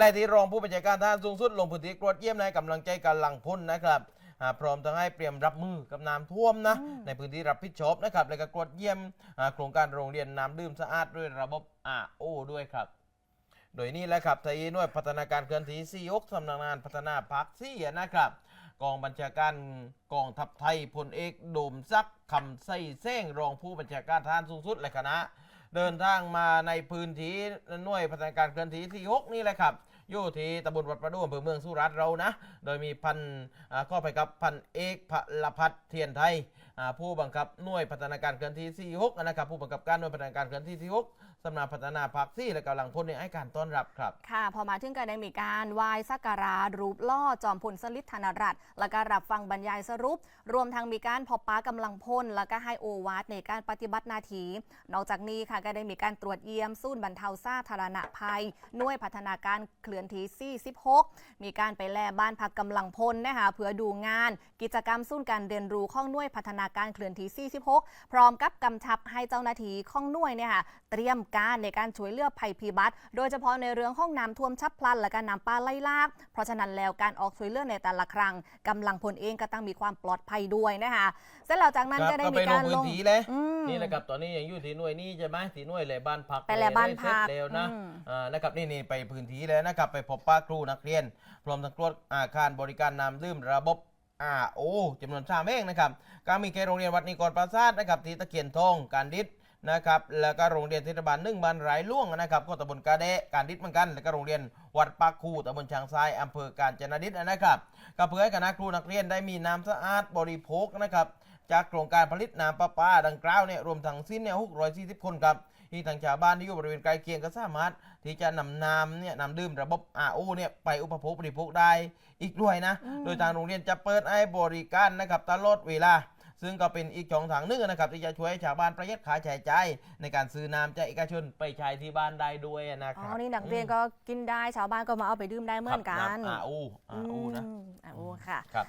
และที่รองผู้บัญชาการทหารสูงสุดลงพื้นที่ตรวจเยี่ยมในกำลังใจกำลังพลนะครับพร้อมทั้งให้เตรียมรับมือกับน้ำท่วมนะมในพื้นที่รับผิดชอบนะครับแล้วก็ตรวจเยี่ยมโครงการโรงเรียนน้ำดื่มสะอาดด้วยระบบ RO ด้วยครับ โดยนี่แหละครับทายหน่วยพัฒนาการเคลื่อนที่46สำนักงานพัฒนาพักซี่นะครับ กองบัญชาการกองทัพไทยพลเอกโดมซักคำไส้เส้งรองผู้บัญชาการทหารสูงสุดและคณะ เดินทางมาในพื้นที่หน่วยพัฒนาการเคลื่อนที่ที่6นี่แหละครับ อยู่ที่ตำบลวัดประดูอำเภอเมืองสุราษฎร์เรานะ โดยมีพันอ่าก็ไปกับพันเอกพลพัฒน์เทียนไทยผู้บังคับหน่วยพัฒนาการเคลื่อนที่ 46 นะครับผู้บังคับการหน่วยพัฒนาการเคลื่อนที่ที่6สำนักพัฒนาภาคซี่และกำลังพลเนี่ยให้การต้อนรับครับ ค่ะ พอมาถึงการได้มีการไหว้สักการะรูปล่อจอมพลสฤษดิ์ธนรัตน์และก็รับฟังบรรยายสรุป รวมทั้งมีการพบป้ากำลังพล และก็ให้โอวาทในการปฏิบัติหน้าที่นอกจากนี้ค่ะก็ได้มีการตรวจเยี่ยมศูนย์บรรเทาสาธารณภัยหน่วยพัฒนาการเคลื่อนือนที่46 มีการไปแลบ้านพักกำลังพลนะคะเพื่อดูงาน กิจกรรมศูนย์การเรียนรู้ข้องน่วยพัฒนาการเคลื่อนที่46 พร้อมกับกำชับให้เจ้าหน้าที่ข้องน่วยเนี่ยค่ะเตรียมการในการช่วยเหลือภัยพิบัติ โดยเฉพาะในเรื่องห้องน้ำท่วมฉับพลัน และการน้ำป่าไล่ลาก เพราะฉะนั้นแล้วการออกช่วยเหลือในแต่ละครั้งกำลังพลเองก็ต้องมีความปลอดภัยด้วยนะคะเสร็จแล้วจากนั้นก็ได้มีไปลกางรพื้ลนงที่เลย นี่แหละครับตอนนี้ยังอยู่ที่หน่วยนี้ใช่ไหมที่หน่วยเลยบ้านพักไปแลบ้านเสร็จพักแล้วนะอืม อ่านะครับนี่นี่ไปพื้นที่แล้วนะครับไปพบป้าครูนักเรียน พร้อมทั้งตรวจอาคารบริการน้ำดื่มระบบ RO จำนวนสามเองนะครับก็มีแค่โรงเรียนวัดนิกรปราสาทนะครับที่ตะเคียนทองการดิษนะครับแล้วก็โรงเรียนเทศบาลหนึ่งบ้านหลายล่วงนะครับก็ตำบลกาเดะการดิษเหมือนกันแล้วก็โรงเรียนวัดปากคูตำบลช้างทรายอำเภอกาญจนดิษนะครับก็เพื่อให้คณะครูนักเรียนได้มีน้ำสะอาดบริโภคนะครับ จากโครงการผลิตน้ำประปาดังกล่าวเนี่ยรวมทั้งสิ้นเนี่ย640 คนครับที่ทางชาวบ้านที่อยู่บริเวณใกล้เคียงก็สามารถที่จะนำน้ำเนี่ยนำดื่มระบบ RO เนี่ยไปอุปโภคบริโภคได้อีกด้วยนะอืมโดยทางโรงเรียนจะเปิดให้บริการนะครับตลอดเวลา ซึ่งก็เป็นอีกช่องทางหนึงนะครับ ที่จะช่วยให้ชาวบ้านประหยัดค่าใช้จ่ายในการซื้อน้ำจากเอกชนไปใช้ที่บ้านได้ด้วยนะคอ๋รัอบนี่นักเรียนก็กินได้ ชาวบ้านก็มาเอาไปดื่มได้เหมือนกัน ครับำ RO RO นะ อืม RO ค่ะ ครับ